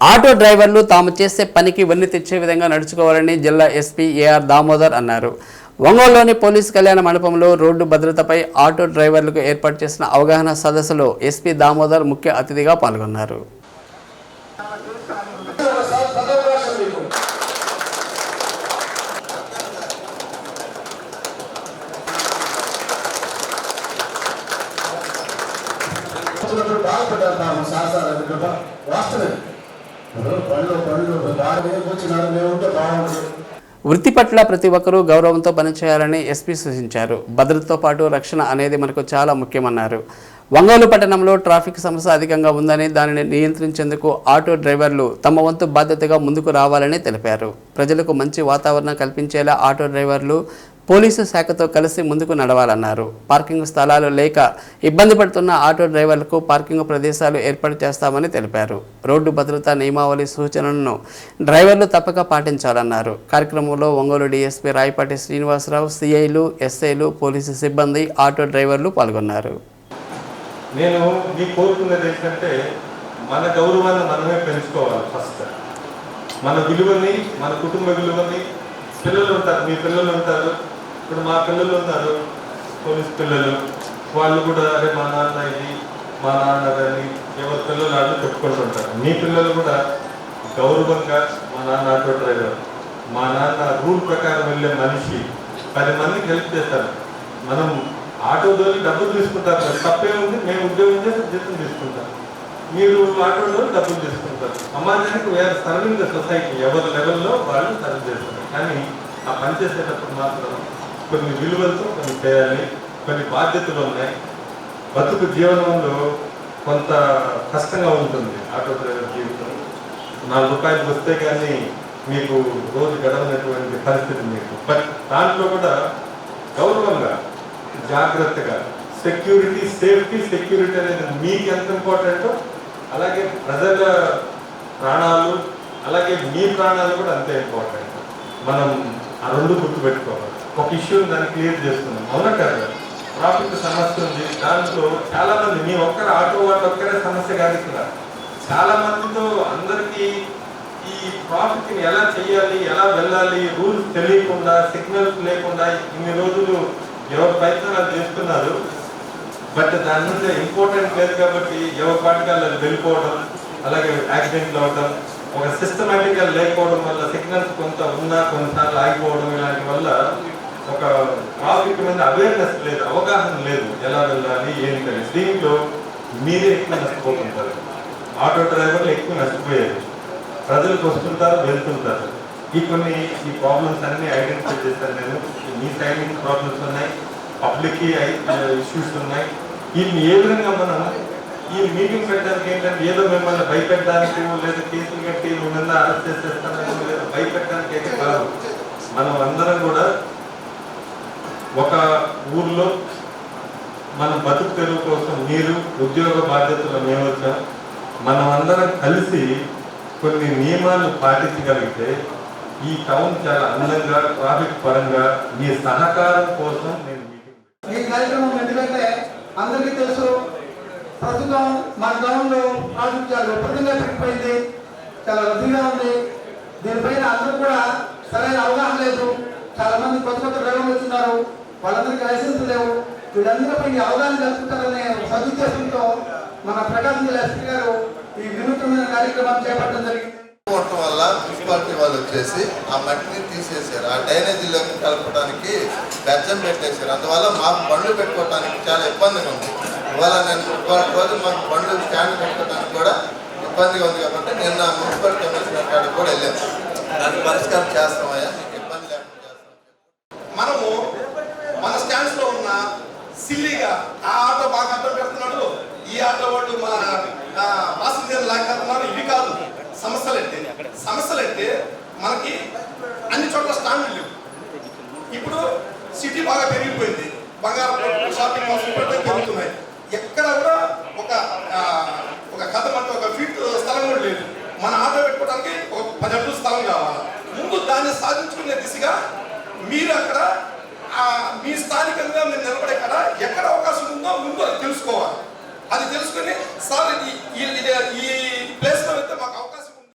Auto డ్రైవర్లు తాము చేసే పనికి వెన్ను తెచ్చే విధంగా నడుచుకోవాలని జిల్లా ఎస్పీ ఏఆర్ దామోదర్ అన్నారు. ఒంగోలులోని పోలీసు కళ్యాణ మండపంలో రోడ్డు భద్రతపై ఆటో డ్రైవర్లకు ఏర్పాటు చేసిన అవగాహన సదస్సులో ఎస్పీ దామోదర్ ముఖ్య అతిథిగా పాల్గొన్నారు. వచ్చినప్పుడు వృత్తి పట్ల ప్రతి ఒక్కరూ గౌరవంతో పనిచేయాలని ఎస్పీ సూచించారు. భద్రతతో పాటు రక్షణ అనేది మనకు చాలా ముఖ్యమన్నారు. వంగోలు పట్టణంలో ట్రాఫిక్ సమస్య అధికంగా ఉందని దానిని నియంత్రించేందుకు ఆటో డ్రైవర్లు తమ వంతు బాధ్యతగా ముందుకు రావాలని తెలిపారు. ప్రజలకు మంచి వాతావరణం కల్పించేలా ఆటో డ్రైవర్లు పోలీసు శాఖతో కలిసి ముందుకు నడవాలన్నారు. పార్కింగ్ స్థలాలు లేక ఇబ్బంది పడుతున్న ఆటో డ్రైవర్లకు పార్కింగ్ ప్రదేశాలు ఏర్పాటు చేస్తామని తెలిపారు. రోడ్డు భద్రతా నియమావళి సూచనలను డ్రైవర్లు తప్పక పాటించాలన్నారు. కార్యక్రమంలో ఒంగోలు డీఎస్పీ రాయపాటి శ్రీనివాసరావు సిఐలు ఎస్ఐలు పోలీసు సిబ్బంది ఆటో డ్రైవర్లు పాల్గొన్నారు. నేను మీ కోరుకున్నది ఏంటంటే మన గౌరవాన్ని మనమే పెంచుకోవాలి ఫస్ట్. మన విలువని మన కుటుంబ విలువని పిల్లలు ఉంటారు మీ పిల్లలు ఉంటారు ఇప్పుడు మా పిల్లలు ఉన్నారు పోలీస్ పిల్లలు. వాళ్ళు కూడా అరే మా నాన్న ఇది మా నాన్నదని ఎవరి పిల్లలు వాళ్ళు చెప్పుకుంటుంటారు మీ పిల్లలు కూడా గౌరవంగా మా నాన్న ఆటో డ్రైవర్. మా నాన్న రూల్ ప్రకారం వెళ్ళే మనిషి. పది మందికి హెల్ప్ చేస్తారు మనం ఆటో దోలి డబ్బులు తీసుకుంటారు మరి తప్పే ఉంది మేము ఉద్యోగం చేసి జీతం తీసుకుంటాం. మీరు ఆటో దోలి డబ్బులు తీసుకుంటారు. సమాజానికి వేరే సర్వింగ్ సొసైటీ ఎవరి లెవెల్లో వాళ్ళు సర్వ్ చేస్తారు. కానీ ఆ పని చేసేటప్పుడు మాత్రం కొన్ని విలువలతో కొన్ని చేయాలి కొన్ని బాధ్యతలు ఉన్నాయి. బతుకు జీవనంలో కొంత కష్టంగా ఉంటుంది ఆటో డ్రైవర్ జీవితం. నాలుగు రూపాయలు వస్తే కానీ మీకు రోజు గడవనటువంటి పరిస్థితి మీకు. బట్ దాంట్లో కూడా గౌరవంగా జాగ్రత్తగా సెక్యూరిటీ సేఫ్టీ సెక్యూరిటీ అనేది మీకు ఎంత ఇంపార్టెంటో అలాగే ప్రజల ప్రాణాలు అలాగే మీ ప్రాణాలు కూడా అంతే ఇంపార్టెంట్ మనం ఆ రెండు గుర్తుపెట్టుకోవాలి. ఒక ఇష్యూ దాన్ని క్లియర్ చేస్తున్నాం అవునా కదా? ట్రాఫిక్ సమస్య ఉంది. దాంట్లో చాలా మంది మీ ఒక్కరు ఆటో వాళ్ళు ఒక్కరే సమస్య కాదు ఇక్కడ చాలా మందితో అందరికీ ఈ ట్రాఫిక్ని ఎలా చేయాలి ఎలా వెళ్ళాలి రూల్స్ తెలియకుండా సిగ్నల్స్ లేకుండా ఇన్ని రోజులు ఎవరు ప్రయత్నాలు చేస్తున్నారు. బట్ దాని మీద ఇంపార్టెంట్ లేదు కాబట్టి ఎవరి పాటికల్ వెళ్ళిపోవడం అలాగే యాక్సిడెంట్లు అవడం ఒక సిస్టమేటిక్గా లేకపోవడం వల్ల సిగ్నల్స్ కొంత ఉన్నా కొన్నిసార్లు ఆగిపోవడం ఇలాంటి వల్ల ఒక ట్రాఫిక్ మీద అవేర్నెస్ లేదు అవగాహన లేదు. ఎలా వెళ్ళాలి ఏంటి అని దీంట్లో మీరే ఎక్కువ నష్టపోతుంటారు. ఆటో డ్రైవర్లు ఎక్కువ నష్టపోయారు. ప్రజలకు వస్తుంటారు వెళ్తుంటారు. ఈ కొన్ని ఈ ప్రాబ్లమ్స్ అన్ని ఐడెంటిఫై చేస్తాను నేను మీ సైడ్ నుంచి ప్రాబ్లమ్స్ ఉన్నాయి పబ్లిక్ ఇష్యూస్ ఉన్నాయి. వీటిని ఏ విధంగా మనం ఈ మీటింగ్ పెట్టడానికి ఏంటంటే ఏదో మిమ్మల్ని భయపెట్టడానికి లేదా కేసులు కట్టి మిమ్మల్ని అరెస్ట్ చేసేస్తాను లేదా భయపెట్టడానికి అయితే కాదు. మనం అందరం కూడా ఒక ఊర్లో మన బతుకు తెరువు కోసం మీరు ఉద్యోగ బాధ్యతలు మేము మనం అందరం కలిసి కొన్ని నియమాలు పాటించగలిగితే ఈ టౌన్ చాలా అందంగా ట్రాఫిక్ పరంగా మీ సహకారం కోసం నేను ఈ కార్యక్రమం ఎందుకంటే అందరికీ తెలుసు ప్రస్తుతం మన గ్రామంలో ట్రాఫిక్ చాలా విపరీతంగా పెరిగిపోయింది చాలా రద్దీగా ఉంది. దీనిపైన అందరూ కూడా సరైన అవగాహన లేదు. చాలా మంది కొత్త కొత్త డ్రైవర్లు వచ్చినారు. వాళ్ళందరికీ లైసెన్స్ లేవు. వీళ్ళందరిపై అవగాహన కల్పిస్తారనే ఒక సదుద్దేశంతో మన ప్రకాశం జిల్లా ఎస్పీ గారు ఈ వినూత్నమైన కార్యక్రమాన్ని చేపట్టడం జరిగింది. వల్ల మున్సిపాలిటీ వాళ్ళు వచ్చేసి ఆ మట్టిని తీసేశారు. ఆ డ్రైనేజీలోకి కలపడానికి బెజ్జం పెట్టేశారు. అందువల్ల మాకు బండ్లు పెట్టుకోవడానికి చాలా ఇబ్బందిగా ఉంది. ఇవాళ నేను ఇవాళ రోజు మాకు బండ్లు స్టాండ్ పెట్టుకోవడానికి కూడా ఇబ్బందిగా ఉంది కాబట్టి నిన్న మున్సిపల్ కమిషనర్ కాడికి కూడా వెళ్ళాను దాన్ని పరిష్కారం చేస్తామయ్యా. మీకు ఇబ్బంది లేకుండా చేస్తాం మనము మన స్టాండ్స్లో ఉన్న సిల్లీగా ఆ ఆటో బాగా అర్థం పెడుతున్నాడు. ఈ ఆటో వాళ్ళు మా పాసింజర్ లాగేస్తున్నారు ఇవి కాదు. సమస్యలు అంటే సమస్యలు అంటే మనకి అన్ని చోట్ల స్టాండ్లు లేవు. ఇప్పుడు సిటీ బాగా పెరిగిపోయింది. బంగారం షాపింగ్ మాల్స్ పెరుగుతున్నాయి. ఎక్కడ కూడా ఒక ఆ, ఒక కథ అంటే ఒక ఫీట్ స్థలం కూడా లేదు మన ఆటో పెట్టుకోవడానికి ఒక పది అడుగుల స్థలం కావాలి ముందు దాన్ని సాధించుకునే దిశగా మీరు అక్కడ ఆ, మీ స్థానికంగా మీరు నిలబడే కదా ఎక్కడ అవకాశం ఉందో ముందు అది తెలుసుకోవాలి. అది తెలుసుకుని సార్ ఈ ప్లేస్లో అయితే మాకు